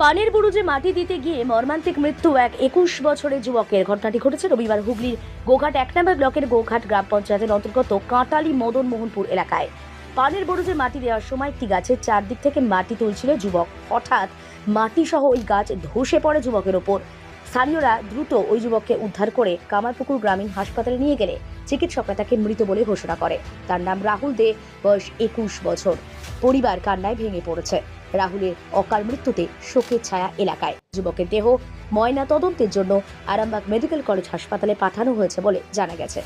পানের বুরুজে মাটি দিতে গিয়ে মর্মান্তিক মৃত্যু এক একুশ বছরের যুবকের। ঘটনাটি ঘটেছে রবিবার হুগলির গোঘাট এক নম্বর ব্লকের গোঘাট গ্রাম পঞ্চায়েতের অন্তর্গত কাঁটালি মদন মোহনপুর এলাকায়। পানের বুরুজে মাটি দেওয়ার সময় একটি গাছের চারদিক থেকে মাটি তুলছিল যুবক। হঠাৎ মাটি সহ ওই গাছ ধসে পড়ে যুবকের ওপর। স্থানীয়রা দ্রুত ওই যুবককে উদ্ধার করে কামারপুকুর গ্রামীণ হাসপাতালে নিয়ে গেলে চিকিৎসকরা তাকে মৃত বলে ঘোষণা করে। তার নাম রাহুল দে, বয়স একুশ বছর। পরিবার কান্নায় ভেঙে পড়েছে। রাহুলের অকাল মৃত্যুতে শোকের ছায়া এলাকায়। যুবকের দেহ, ময়না তদন্তের জন্য আরামবাগ মেডিকেল কলেজ হাসপাতালে পাঠানো হয়েছে বলে জানা গেছে।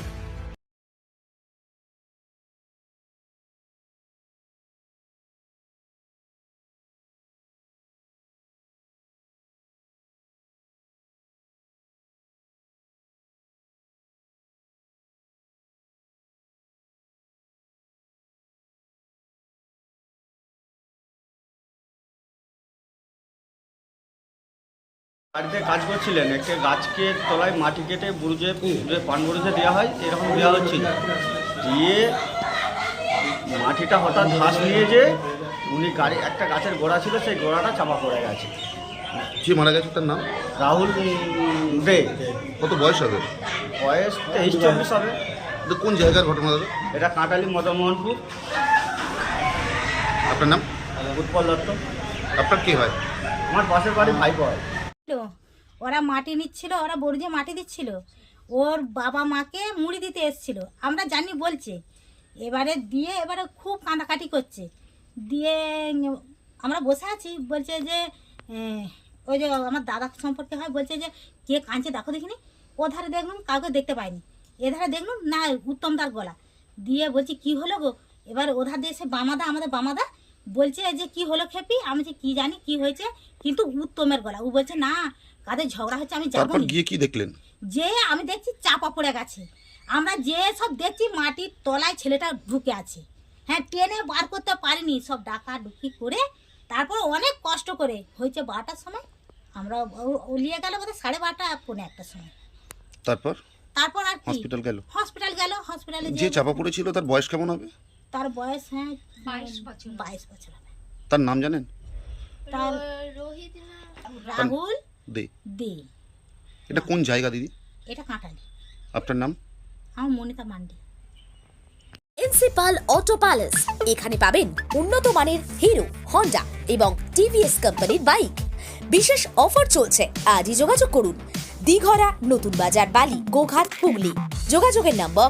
বাড়িতে কাজ করছিলেন একটা গাছকে তলায় মাটি কেটে বুরুজে যে পান বুরুজে দেওয়া হয় এরকম দেওয়া হচ্ছিল। দিয়ে মাটিটা হঠাৎ ঘাস নিয়ে যে উনি গাড়ি একটা গাছের গোড়া ছিল সেই গোড়াটা চাপা পড়ে গেছে। যে মারা গেছে তার নাম? রাহুল দে। কত বয়স হবে? বয়স তেইশ চব্বিশ হবে। এটা কোন জায়গার ঘটনা দাদা? এটা কাঁটালি মদনমোহনপুর। আপনার নাম? উৎপল দত্ত। আপনার কি হয়? আমার পাশের বাড়ি ভাই হয়। ওরা মাটি নিচ্ছিল, ওরা বরজে মাটি দিচ্ছিল, ওর বাবা মাকে মুড়ি দিতে এসছিল। আমরা জানি বলছে। এবারে দিয়ে এবারে খুব কাঁদাকাটি করছে। দিয়ে আমরা বসে আছি, বলছে যে ওই যে আমার দাদা সম্পর্কে হয়, বলছে যে, কে কাঁদছে দেখো দেখিনি? ও ধারে দেখলুম, কাউকে দেখতে পাইনি। এ ধারে দেখলুম, না, উত্তম তার গলা। দিয়ে বলছি, কি হলো গো? এবার ওধার দিয়ে সে বামাদা, আমাদের বামাদা বলছে যে কি হলো খেপি? আমি যে কি জানি কি হয়েছে কিন্তু উত্তমের গলা। ও বলছে না কাদের ঝগড়া হচ্ছে আমি যাব তারপর গিয়ে কি দেখলেন? যে আমি দেখছি চাপা পড়ে গেছে। আমরা যে সব দেখছি মাটির তলায় ছেলেটা ঢুকে আছে। হ্যাঁ টেনে বার করতে পারিনি। সব ডাকা ডুকি করে তারপর অনেক কষ্ট করে। হয়েছে বারোটার সময়। আমরা ওলিয়ে গেল বোধহয় সাড়ে বারোটা পৌনে একটার সময়। তারপর? তারপর আর হসপিটাল গেল? হসপিটাল গেল হসপিটালে যে চাপা পড়েছিল তার বয়স কেমন হবে? তার বয়স হ্যাঁ বাইশ বছর বাইশ বছর হবে। তার নাম জানেন? তার রাহুল দে। দে। এটা কোন জায়গা দিদি? এটা কাঁটালি আপনার নাম? আমার Manita Mandi. Principal auto palace. এখানে পাবেন উন্নত মানের হিরো হন্ডা এবং টিভিএস কোম্পানির বাইক। বিশেষ অফার চলছে। আজই যোগাযোগ করুন। দিঘরা নতুন বাজার বালি গোঘাট হুগলি। যোগাযোগের number